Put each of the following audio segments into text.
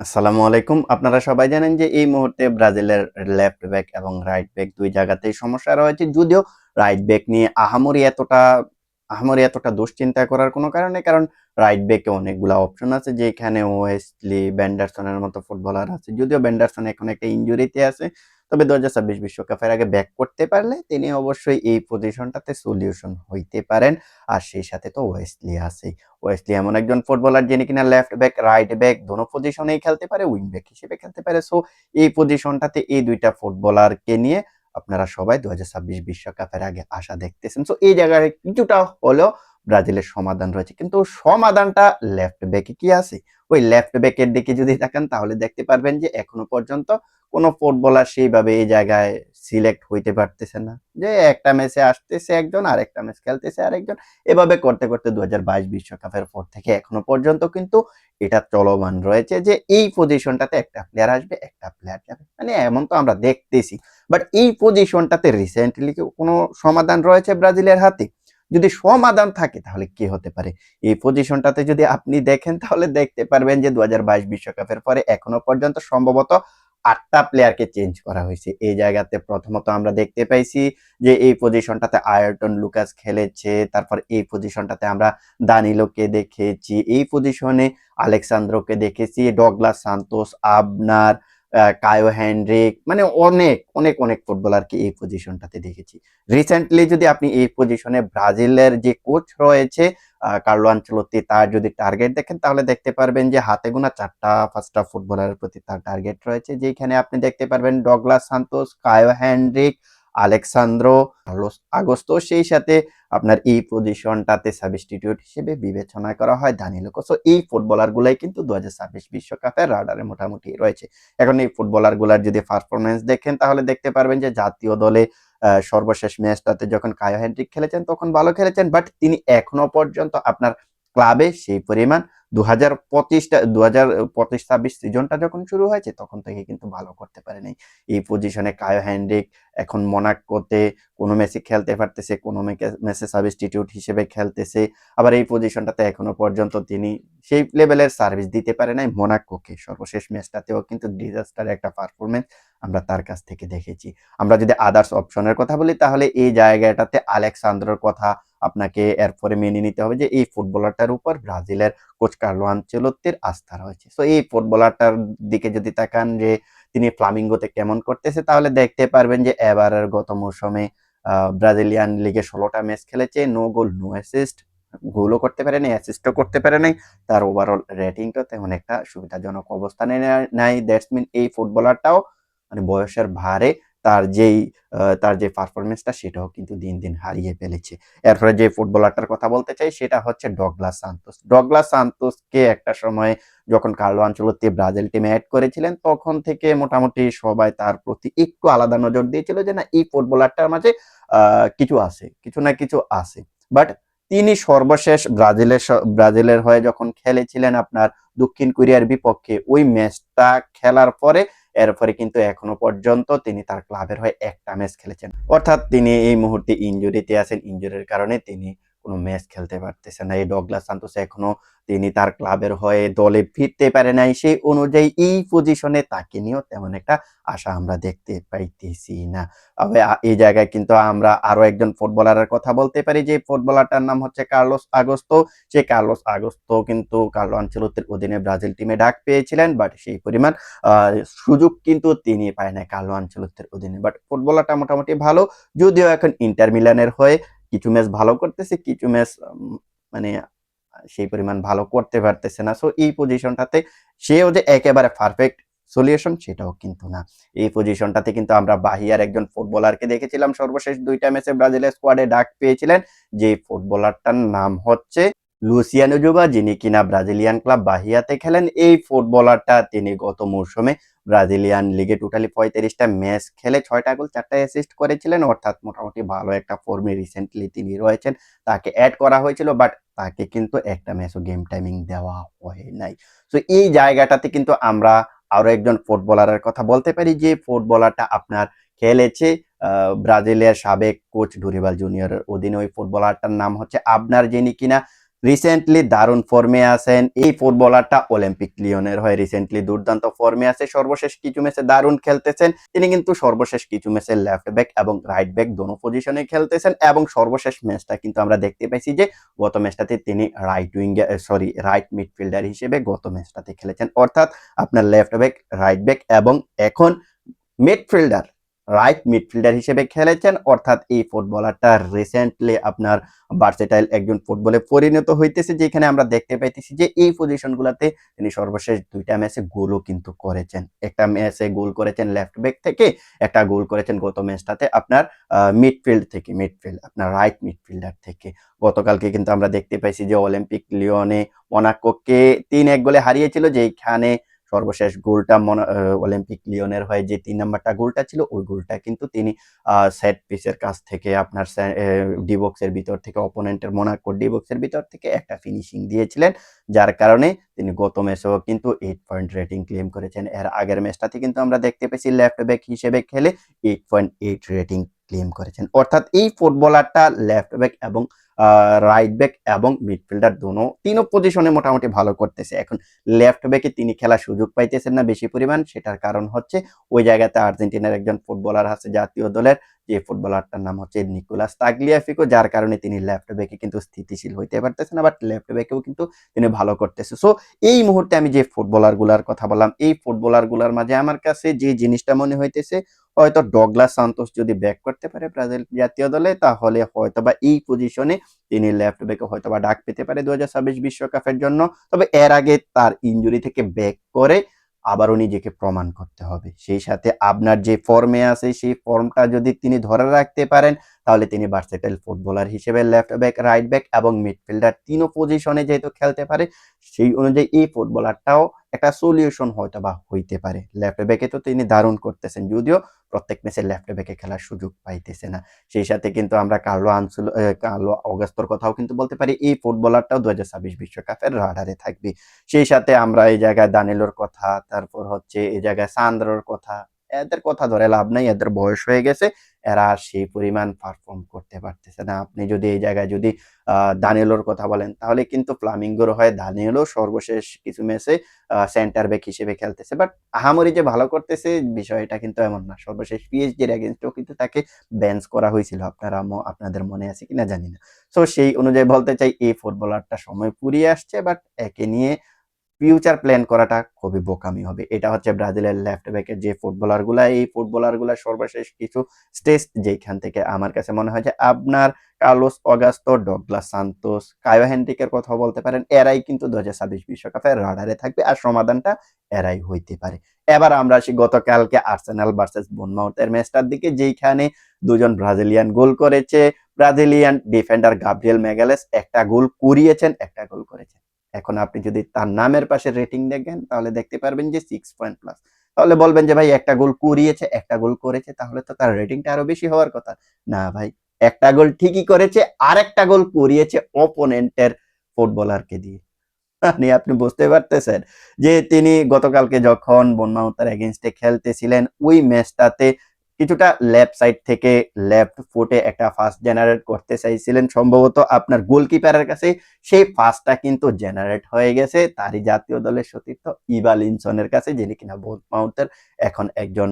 আসসালামু আলাইকুম। আপনারা সবাই জানেন যে এই মুহূর্তে ব্রাজিলের লেফট ব্যাক এবং রাইট ব্যাক দুই জায়গাতেই সমস্যা রয়েছে। যদিও রাইট ব্যাক নিয়ে আহামরি এতটা আহামরি এতটা দুশ্চিন্তা করার কোনো কারণে কারণ রাইট ব্যাকে অনেকগুলো অপশন আছে, যেখানে ওয়েস্টলি ব্যান্ডারসনের মতো ফুটবলার আছে। যদিও ব্যান্ডারসন এখন একটা ইঞ্জুরিতে আছে তবে দু হাজার ছাব্বিশ বিশ্বকাপের আগে ব্যাক করতে পারলে তিনি অবশ্যই এই পজিশনটাতে সলিউশন হইতে পারেন। আর সেই সাথে তো ওয়েস্টলি আছেই। ওয়েস্টলি এমন একজন ফুটবলার যিনি কিনা লেফট ব্যাক রাইট ব্যাক দোনো পজিশনেই খেলতে পারে উইং ব্যাক হিসেবে খেলতে পারে। সো এই পজিশনটাতে এই দুইটা ফুটবলারকে নিয়ে আপনারা সবাই দু হাজার ছাব্বিশ বিশ্বকাপের আগে আশা দেখতেছেন। সো এই জায়গায় কিছুটা হলেও ব্রাজিলের সমাধান রয়েছে। কিন্তু সমাধানটা লেফট ব্যাকে কি আছে? ওই লেফট ব্যাকের দিকে যদি দেখেন তাহলে দেখতে পারবেন যে এখনও পর্যন্ত কোনো ফুটবলার সেইভাবে এই জায়গায় সিলেক্ট হইতে পারতেছে না। যে একটা ম্যাচে আসতেছে একজন আর একটা ম্যাচ খেলতেছে আরেকজন, এভাবে করতে করতে দু বিশ্বকাপের পর থেকে এখনও পর্যন্ত কিন্তু এটা চলমান রয়েছে যে এই পজিশনটাতে একটা প্লেয়ার আসবে, একটা প্লেয়ার যাবে। মানে এমন তো আমরা দেখতেছি। বাট এই পজিশনটাতে রিসেন্টলি কোনো সমাধান রয়েছে ব্রাজিলের হাতে? যদি সমাধান থাকে, তাহলে কি হতে পারে? এই পজিশনটাতে যদি আপনি দেখেন, তাহলে দেখতে পারবেন যে দু বিশ্বকাপের পরে এখনও পর্যন্ত সম্ভবত আটটা প্লেয়ারকে চেঞ্জ করা হয়েছে। এই জায়গাতে প্রথমত আমরা দেখতে পাইছি যে এই পজিশনটাতে আয়রটন লুকাস খেলেছে, তারপর এই পজিশনটাতে আমরা দানিলোকে দেখেছি, এই পজিশনে আলেকসান্দ্রকে দেখেছি, Douglas Santos, Abner Caio Hendrick মানে অনেক অনেক অনেক ফুটবলারকে এই পজিশনটাতে দেখেছি। রিসেন্টলি যদি আপনি এই পজিশনে ব্রাজিলের যে কোচ রয়েছে কার্লো আঞ্চলতি তার যদি টার্গেট দেখেন, তাহলে দেখতে পারবেন যে হাতে গোনা চারটা, পাঁচটা ফুটবলারের প্রতি তার টার্গেট রয়েছে। যেখানে আপনি দেখতে পারবেন Douglas Santos, Caio Hendrick Alexsandro Augusto, সেই সাথে আপনার এই পজিশনটাতে সাবস্টিটিউট হিসেবে বিবেচনা করা হয় দানিলোকো সো এই ফুটবলারগুলাই কিন্তু দু হাজার ছাব্বিশ বিশ্বকাপের রাডারে মোটামুটি রয়েছে। এখন এই ফুটবলারগুলার যদি পারফরমেন্স দেখেন, তাহলে দেখতে পারবেন যে জাতীয় দলে সর্বশেষ ম্যাচটাতে যখন কায়ো হ্যান্ড্রিক খেলেছেন, তখন ভালো খেলেছেন, বাট তিনি এখনও পর্যন্ত আপনার ক্লাবে সেই পরিমাণ দু হাজার পঁচিশটা দু হাজার পঁচিশ ছাব্বিশ সিজনটা যখন শুরু হয়েছে, তখন থেকে কিন্তু ভালো করতে পারেনি। এই পজিশনে কায়ো হ্যান্ড্রিক এখন মোনাকোতে, কোনো ম্যাচে খেলতে পারতেছে, কোনো ম্যাচে সাবস্টিটিউট হিসেবে খেলতেছে। আবার এই পজিশনটাতে এখনও পর্যন্ত তিনি সেই লেভেলের সার্ভিস দিতে পারে নাই। মোনাকোকে সর্বশেষ ম্যাচটাতেও কিন্তু ডিজাস্টার একটা পারফরমেন্স আমরা তার কাছ থেকে দেখেছি। আমরা যদি আদার্স অপশনের কথা বলি, তাহলে এই জায়গাটাতে আলেকসান্দ্রর কথা আপনাকে এরপরে মেনে নিতে হবে যে, এই ফুটবলারটার উপর ব্রাজিলের কোচ কার্লো আনচেলত্তির আস্থা রয়েছে। সো এই ফুটবলারটার দিকে যদি তাকান যে তিনি ফ্লামিঙ্গোতে কেমন করতেছে, তাহলে দেখতে পারবেন যে এবারের গত মৌসুমে ব্রাজিলিয়ান লিগে ষোলোটা ম্যাচ খেলেছে, নো গোল, নো অ্যাসিস্ট, গোলও করতে পারে নাই, অ্যাসিস্টও করতে পারে নাই। তার ওভারঅল রেটিংটা তেমন একটা সুবিধাজনক অবস্থানে নাই। দ্যাটস মিন এই ফুটবলারটাও মানে বয়সের ভারে তার যেই তার যে পারফরমেন্সটা সেটাও কিন্তু দিন দিন হারিয়ে ফেলেছে। এরপরে যে ফুটবলারটার কথা বলতে চাই, সেটা হচ্ছে ডগলাস সান্তোস। ডগলাস সান্তোসকে একটা সময় যখন কার্লো আঞ্চলতি ব্রাজিল টিমে অ্যাড করেছিলেন, তখন থেকে মোটামুটি সবাই তার প্রতি একটু আলাদা নজর দিয়েছিল যে না, এই ফুটবলারটার মাঝে কিছু আছে, কিছু না কিছু আছে। বাট তিনি সর্বশেষ ব্রাজিলের ব্রাজিলের হয়ে যখন খেলেছিলেন আপনার দক্ষিণ কোরিয়ার বিপক্ষে, ওই ম্যাচটা খেলার পরে এরপরে কিন্তু এখনও পর্যন্ত তিনি তার ক্লাবের হয়ে একটা ম্যাচ খেলেছেন। অর্থাৎ তিনি এই মুহূর্তে ইঞ্জুরিতে আছেন। ইঞ্জুরির কারণে তিনি কোনো ম্যাচ খেলতে পারতেছে না। এই ডগলাস সান্তোস এখনও তিনি তার ক্লাবের হয়ে দলে ফিরতে পারে নাই। সেই অনুযায়ী এই পজিশনে তাকে নিয়েও তেমন একটা আশা আমরা দেখতে পাইতেছি না। তবে এই জায়গায় কিন্তু আমরা আরও একজন ফুটবলারের কথা বলতে পারি। যে ফুটবলারটার নাম হচ্ছে কার্লোস আগস্তো। সে কার্লোস আগস্তো কিন্তু কার্লো আঞ্চলতের অধীনে ব্রাজিল টিমে ডাক পেয়েছিলেন বাট সেই পরিমাণ সুযোগ কিন্তু তিনি পায় না কার্লো আঞ্চলতের অধীনে। বাট ফুটবলারটা মোটামুটি ভালো, যদিও এখন ইন্টার মিলানের হয়ে কিছু ম্যাচ ভালো করতেছে, কিছু ম্যাচ মানে সেই পরিমাণ ভালো করতে পারতেছে না। সো এই পজিশনটাতে সেও যে একেবারে পারফেক্ট সলিউশন সেটাও কিন্তু না। এই পজিশনটাতে কিন্তু আমরা বাহিয়ার একজন ফুটবলারকে দেখেছিলাম, সর্বশেষ দুইটা ম্যাচে ব্রাজিলের স্কোয়াডে ডাক পেয়েছিলেন যে ফুটবলারটার নাম হচ্ছে লুসিয়ানো জোবা, যিনি কিনা ব্রাজিলিয়ান ক্লাব বাহিয়াতে খেলেন, এই ফুটবলারটা তিনি গত মৌসুমে ব্রাজিলিয়ান লিগে টোটালি পঁয়ত্রিশটা ম্যাচ খেলে ছয়টা গোল, চারটা অ্যাসিস্ট করেছিলেন। অর্থাৎ মোটামুটি ভালো একটা ফর্মে রিসেন্টলি তিনি রয়েছেন। তাকে অ্যাড করা হয়েছিল বাট তাকে কিন্তু একটা ম্যাচও গেম টাইমিং দেওয়া হয় নাই। সো এই জায়গাটাতে কিন্তু আমরা আরও একজন ফুটবলারের কথা বলতে পারি, যে ফুটবলারটা আপনার খেলেছে ব্রাজিলের সাবেক কোচ ডুরিবাল জুনিয়রের অধীনে। ওই ফুটবলারটার নাম হচ্ছে আপনার যিনি কিনা রিসেন্টলি দারুণ ফর্মে আছেন। এই ফুটবলারটা অলিম্পিক লিওনের হয়ে রিসেন্টলি দুর্দান্ত ফর্মে আছে। সর্বশেষ কিছু ম্যাচে দারুণ খেলতেছেন। তিনি কিন্তু সর্বশেষ কিছু ম্যাচে লেফট ব্যাক এবং রাইট ব্যাক দোনো পজিশনে খেলতেছেন এবং সর্বশেষ ম্যাচটা কিন্তু আমরা দেখতে পাইছি যে গত ম্যাচটাতে তিনি right wing sorry right midfielder হিসেবে গত ম্যাচটাতে খেলেছেন। অর্থাৎ আপনার লেফট ব্যাক রাইট ব্যাক এবং এখন মিডফিল্ডার রাইট মিডফিল্ডার হিসেবে খেলেছেন। অর্থাৎ এই ফুটবলারটা রিসেন্টলি আপনার ভার্সেটাইল একজন ফুটবলে পরিণত হইতেছে, যেখানে আমরা দেখতে পাইতেছি যে এই পজিশনগুলোতে তিনি সর্বশেষ দুইটা ম্যাচে গোলও কিন্তু করেছেন। একটা ম্যাচে গোল করেছেন লেফট ব্যাক থেকে, একটা গোল করেছেন গত ম্যাচটাতে আপনার মিডফিল্ড থেকে মিডফিল্ড আপনার রাইট মিডফিল্ডার থেকে। গতকালকে কিন্তু আমরা দেখতে পাইছি যে অলিম্পিক লিওনে মনাকোকে তিন এক গোলে হারিয়েছিল, যেখানে সর্বশেষ গোলটা মনে অলিম্পিক লিওনের হয়ে যে তিন নাম্বারটা গোলটা ছিল, ওই গোলটা কিন্তু তিনি সেট পিসের কাছ থেকে আপনার ডিবক্সের ভিতর থেকে অপোনেন্টের মোনাকো ডিবক্সের ভিতর থেকে একটা ফিনিশিং দিয়েছিলেন। যার কারণে তিনি গত ম্যাচেও কিন্তু এইট পয়েন্ট রেটিং ক্লেম করেছেন। এর আগের ম্যাচটাতে কিন্তু আমরা দেখতে পেয়েছি লেফট ব্যাক হিসেবে খেলে eight point eight rating claim করেছেন। অর্থাৎ এই ফুটবলারটা লেফট ব্যাক এবং রাইট ব্যাক এবং মিডফিল্ডার দোনো, তিনও পজিশনে মোটামুটি ভালো করতেছে। এখন লেফট ব্যাকে তিনি খেলার সুযোগ পাইতেছেন না বেশি পরিমাণ। সেটার কারণ হচ্ছে ওই জায়গাতে আর্জেন্টিনার একজন ফুটবলার আছে জাতীয় দলের, যে ফুটবলারটার নাম হচ্ছে নিকোলাস তাগলিয়াফিকো, যার কারণে তিনি লেফট ব্যাকে কিন্তু স্থিতিশীল হইতে পারতেছে না বাট লেফট ব্যাকেও কিন্তু তিনি ভালো করতেছে। সো এই মুহূর্তে আমি যে ফুটবলারগুলার কথা বললাম, এই ফুটবলারগুলার মাঝে আমার কাছে যে জিনিসটা মনে হইতেছে হয়তো ডগলাস সান্তোস যদি ব্যাক করতে পারে ব্রাজিল জাতীয় দলে, তাহলে হয়তোবা এই পজিশনে তিনি লেফট ব্যাকে হয়তোবা ডাক পেতে পারে দু বিশ্বকাপের জন্য। তবে এর আগে তার ইনজুরি থেকে ব্যাক করে আবারও নিজেকে প্রমাণ করতে হবে। সেই সাথে আপনার যে ফর্মে আছে, সেই ফর্মটা যদি তিনি ধরে রাখতে পারেন, তাহলে তিনি ভার্সেটাইল ফুটবলার হিসেবে লেফট ব্যাক রাইট ব্যাক এবং মিডফিল্ডার তিনও পজিশনে যেহেতু খেলতে পারে, সেই অনুযায়ী এই ফুটবলারটাও একটা সলিউশন হয়তো বা হইতে পারে। লেফট ব্যাকে তো তিনি দারুণ করতেছেন। যদিও প্রত্যেক ম্যাচে লেফট ব্যাকে খেলার সুযোগ পাইতেছে না। সেই সাথে কিন্তু আমরা কার্লো আনসুল কার্লো অগাস্তর কথাও কিন্তু বলতে পারি, এই ফুটবলারটাও দু হাজার ছাব্বিশ বিশ্বকাপের রাডারে থাকবে। সেই সাথে আমরা এই জায়গায় দানিলোর কথা, তারপর হচ্ছে এই জায়গায় সান্দ্রর কথা এদের কথা ধরে লাভ নাই, এদের বয়স হয়ে গেছে, এরা আর সেই পরিমাণ পারফর্ম করতে পারতেছে না। আপনি যদি এই জায়গায় যদি দানিয়েলোর কথা বলেন, তাহলে কিন্তু ফ্লামিঙ্গোর হয় দানিয়েলো সর্বশেষ কিছু ম্যাচে সেন্টার ব্যাক হিসেবে খেলতেছে। বাট আহামরি যে ভালো করতেছে, বিষয়টা কিন্তু এমন না। সর্বশেষ পিএইচডির এগেনস্টও কিন্তু তাকে ব্যান্স করা হয়েছিল। আপনারা আপনাদের মনে আছে কিনা জানি না। সো সেই অনুযায়ী বলতে চাই, এই ফুটবলারটা সময় পুরিয়ে আসছে বাট একে নিয়ে ফিউচার প্ল্যান করাটা খুবই বোকামি হবে। এটা হচ্ছে ব্রাজিলের লেফট ব্যাকের যে ফুটবলারগুলা, এই ফুটবলারগুলা সর্বশেষ কিছু স্টেজ যেখান থেকে আমার কাছে মনে হয় যে আপনার Carlos Augusto, Douglas Santos, Caio হেনরিকের কথা বলতে পারেন, এরাই কিন্তু দু হাজার ছাব্বিশ বিশ্বকাপের রাডারে থাকবে আর সমাধানটা এরাই হইতে পারে। এবার আমরা আসি গতকালকে আর্সেনাল ভার্সেস বোনমাউথের ম্যাচটার দিকে যেখানে দুজন ব্রাজিলিয়ান গোল করেছে। ব্রাজিলিয়ান ডিফেন্ডার গাব্রিয়েল মেগালেস একটা গোল করিয়েছেন একটা গোল করেছেন। এখন আপনি যদি তার নামের পাশে রেটিং দেখেন, তাহলে দেখতে পারবেন যে সিক্স পয়েন্ট প্লাস তাহলে বলবেন যে, ভাই, একটা গোল করিয়েছে একটা গোল করেছে, তাহলে তো তার রেটিংটা আরও বেশি হওয়ার কথা। না, ভাই, একটা গোল ঠিকই করেছে আর একটা গোল করিয়েছে অপোনেন্টের ফুটবলারকে দিয়ে। মানে আপনি বুঝতে পারতেছেন যে, তিনি গতকালকে যখন বন্যাউতার এগেনস্টে খেলতেছিলেন, ওই ম্যাচটাতে কিছুটা লেফট সাইড থেকে লেফট ফুটে একটা ফাস্ট জেনারেট করতে চাইছিলেন। সম্ভবত আপনার গোলকিপারের কাছে সেই ফাস্টটা কিন্তু জেনারেট হয়ে গেছে। তারই জাতীয় দলের সতীর্থ ইভালিনসনের কাছে, যিনি কিনা বোন মাউথের এখন একজন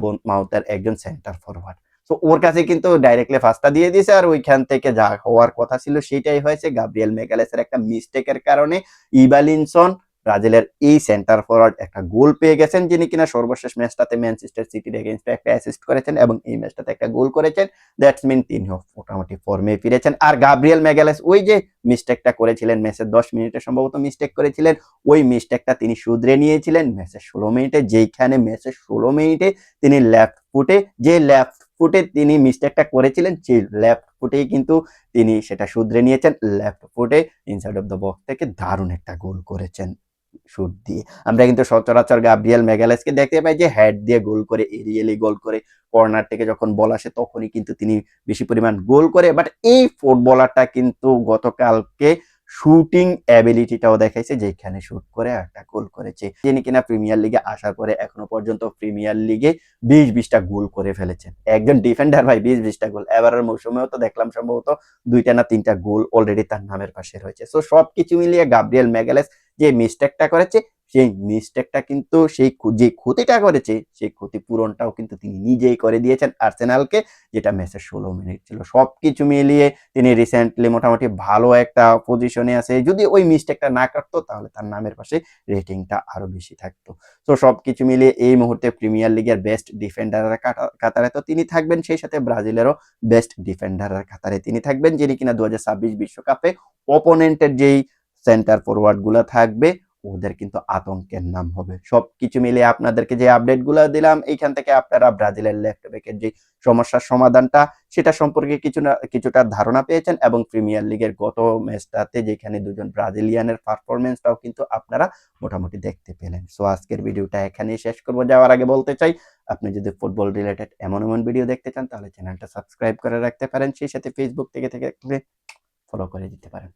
বোন মাউথের একজন সেন্টার ফরওয়ার্ড তো ওর কাছে কিন্তু ডাইরেক্টলি ফাস্টটা দিয়ে দিয়েছে আর ওইখান থেকে যা হওয়ার কথা ছিল সেটাই হয়েছে। গাব্রিয়েল মেগালেসের একটা মিস্টেকের কারণে ইভালিনসন ব্রাজিলের এই সেন্টার ফরওয়ার্ড একটা গোল পেয়ে গেছেন যিনি কিনা সর্বশেষ ম্যাচটাতে ম্যানচেস্টার সিটির এগেনস্টে একটা অ্যাসিস্ট করেছেন এবং এই ম্যাচটাতে একটা গোল করেছেন। দ্যাটস মিন তিনি মোটামুটি ফর্মে ফিরেছেন। আর গাব্রিয়েল ম্যাগালেস ওই যে মিস্টেকটা করেছিলেন ম্যাচের দশ মিনিটে সম্ভবত মিস্টেক করেছিলেন, ওই মিস্টেকটা তিনি শুধরে নিয়েছিলেন। ম্যাচের ষোলো মিনিটে, যেইখানে ম্যাচের ষোলো মিনিটে তিনি লেফট ফুটে যে লেফট ফুটে তিনি মিস্টেকটা করেছিলেন, সেই লেফট ফুটেই কিন্তু তিনি সেটা শুধরে নিয়েছেন। লেফট ফুটে ইনসাইড অফ দ্য বক্স থেকে দারুণ একটা গোল করেছেন। শুট দিয়ে। আমরা কিন্তু সচরাচর গাব্রিয়েল মেগালেসকে দেখতে পাই যে হেড দিয়ে গোল করে এরিয়েলি গোল করে কর্নার থেকে যখন বল আসে তখনই কিন্তু তিনি বেশি পরিমাণ গোল করে। বাট এই ফুটবলারটা কিন্তু গতকালকে শুটিং অ্যাবিলিটিটাও দেখাইছে, যেখানে শুট করে একটা গোল করেছে। যিনি কিনা প্রিমিয়ার লিগে আসার পরে এখনও পর্যন্ত প্রিমিয়ার লিগে বিশ বিশটা গোল করে ফেলেছেন। একজন ডিফেন্ডার ভাই, বিশ বিশটা গোল। এবারের মৌসুমেও তো দেখলাম সম্ভবত দুইটা না তিনটা গোল অলরেডি তার নামের পাশে রয়েছে। সো সবকিছু মিলিয়ে গাব্রিয়েল ম্যাগালেস যে মিস্টেকটা করেছে, সেই মিস্টেকটা কিন্তু সেই যে ক্ষতিটা করেছে, সেই ক্ষতিপূরণটাও কিন্তু তিনি নিজেই করে দিয়েছেন আর্সেনালকে যেটা ম্যাচের ষোলো মিনিট ছিল। সব কিছু মিলিয়ে তিনি রিসেন্টলি মোটামুটি ভালো একটা পজিশনে আছে। যদি ওই মিস্টেকটা না কাটতো, তাহলে তার নামের পাশে রেটিংটা আরও বেশি থাকতো। তো সব কিছু মিলিয়ে এই মুহূর্তে প্রিমিয়ার লিগের বেস্ট ডিফেন্ডারের কাতারে তো তিনি থাকবেন, সেই সাথে ব্রাজিলেরও বেস্ট ডিফেন্ডারের কাতারে তিনি থাকবেন, যিনি কিনা দু বিশ্বকাপে অপোনেন্টের যেই সেন্টার ফরওয়ার্ডগুলা থাকবে, ওদের কিন্তু আতঙ্কের নাম হবে। সবকিছু মিলিয়ে আপনাদেরকে যে আপডেটগুলো দিলাম, এইখান থেকে আপনারা ব্রাজিলের লেফট ব্যাকের যে সমস্যার সমাধানটা, সেটা সম্পর্কে কিছু না কিছুটা ধারণা পেয়েছেন এবং প্রিমিয়ার লিগের গত ম্যাচটাতে যেখানে দুজন ব্রাজিলিয়ানের পারফরমেন্সটাও কিন্তু আপনারা মোটামুটি দেখতে পেলেন। সো আজকের ভিডিওটা এখানেই শেষ করব। যাওয়ার আগে বলতে চাই, আপনি যদি ফুটবল রিলেটেড এমন এমন ভিডিও দেখতে চান, তাহলে চ্যানেলটা সাবস্ক্রাইব করে রাখতে পারেন। সেই সাথে ফেসবুক থেকে থেকে ফলো করে দিতে পারেন।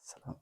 আসসালাম